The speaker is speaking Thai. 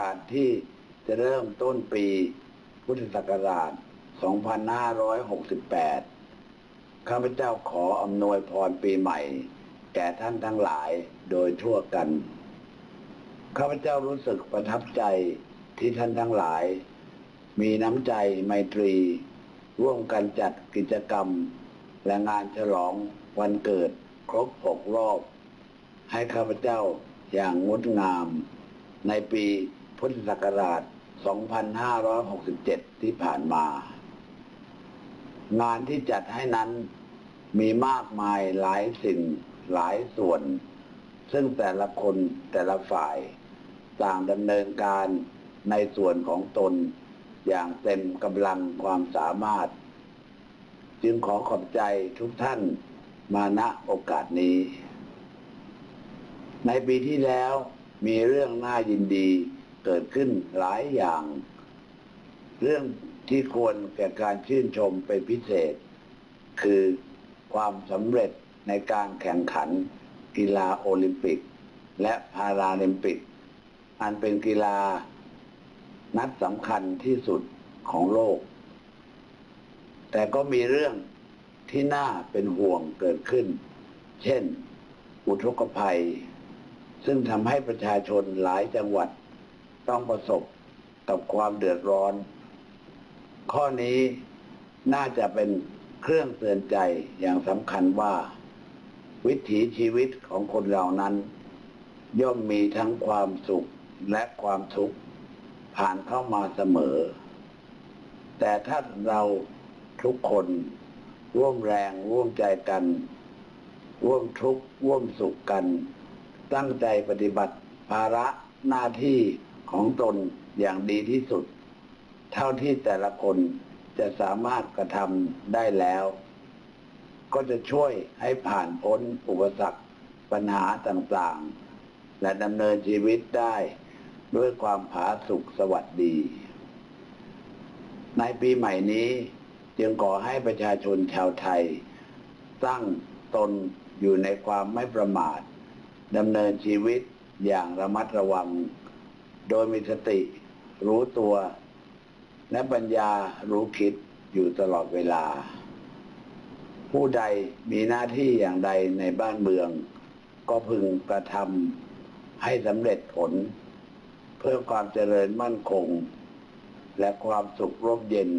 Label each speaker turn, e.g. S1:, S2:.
S1: การที่จะเริ่มต้นปีพุทธศักราช 2568 ข้าพเจ้าขออำนวยพรปีใหม่ แก่ท่านทั้งหลายโดยทั่วกัน ข้าพเจ้ารู้สึกประทับใจที่ท่านทั้งหลาย มีน้ำใจไมตรี ร่วมกันจัดกิจกรรม และงานฉลองวันเกิดครบหกรอบ ให้ข้าพเจ้าอย่างงดงามในปี พุทธศักราช 2567 ที่ผ่านมา งานที่จัดให้นั้นมีมากมายหลายสิ่งหลายส่วน ซึ่งแต่ละคนแต่ละฝ่ายต่างดำเนินการในส่วนของตนอย่างเต็มกำลังความสามารถ จึงขอขอบใจทุกท่านมาณโอกาสนี้ ในปีที่แล้วมีเรื่องน่ายินดี เกิดขึ้นหลายอย่าง เรื่องที่ควรแก่การชื่นชมเป็นพิเศษ คือความสำเร็จในการแข่งขันกีฬาโอลิมปิก และพาราลิมปิก อันเป็นกีฬานัดสำคัญที่สุดของโลก แต่ก็มีเรื่องที่น่าเป็นห่วงเกิดขึ้น เช่น อุทกภัย ซึ่งทำให้ประชาชนหลายจังหวัด ต้องประสบกับความเดือดร้อน ข้อนี้น่าจะเป็นเครื่องเตือนใจอย่างสำคัญว่า วิถีชีวิตของคนเหล่านั้น ย่อมมีทั้งความสุขและความทุกข์ผ่านเข้ามาเสมอ แต่ถ้าเราทุกคนร่วมแรงร่วมใจกัน ร่วมทุกข์ร่วมสุขกัน ตั้งใจปฏิบัติภาระหน้าที่ ของตนอย่างดีที่สุด เท่าที่แต่ละคนจะสามารถกระทำได้แล้ว ก็จะช่วยให้ผ่านพ้นอุปสรรคปัญหาต่างๆ และดำเนินชีวิตได้ด้วยความผาสุกสวัสดี ในปีใหม่นี้จึงขอให้ประชาชนชาวไทย ตั้งตนอยู่ในความไม่ประมาทดำเนินชีวิตอย่างระมัดระวัง โดยมีสติรู้ตัวและปัญญารู้คิดอยู่ตลอดเวลา ผู้ใดมีหน้าที่อย่างใดในบ้านเมือง ก็พึงกระทำให้สำเร็จผล เพื่อความเจริญมั่นคง และความสุขร่มเย็น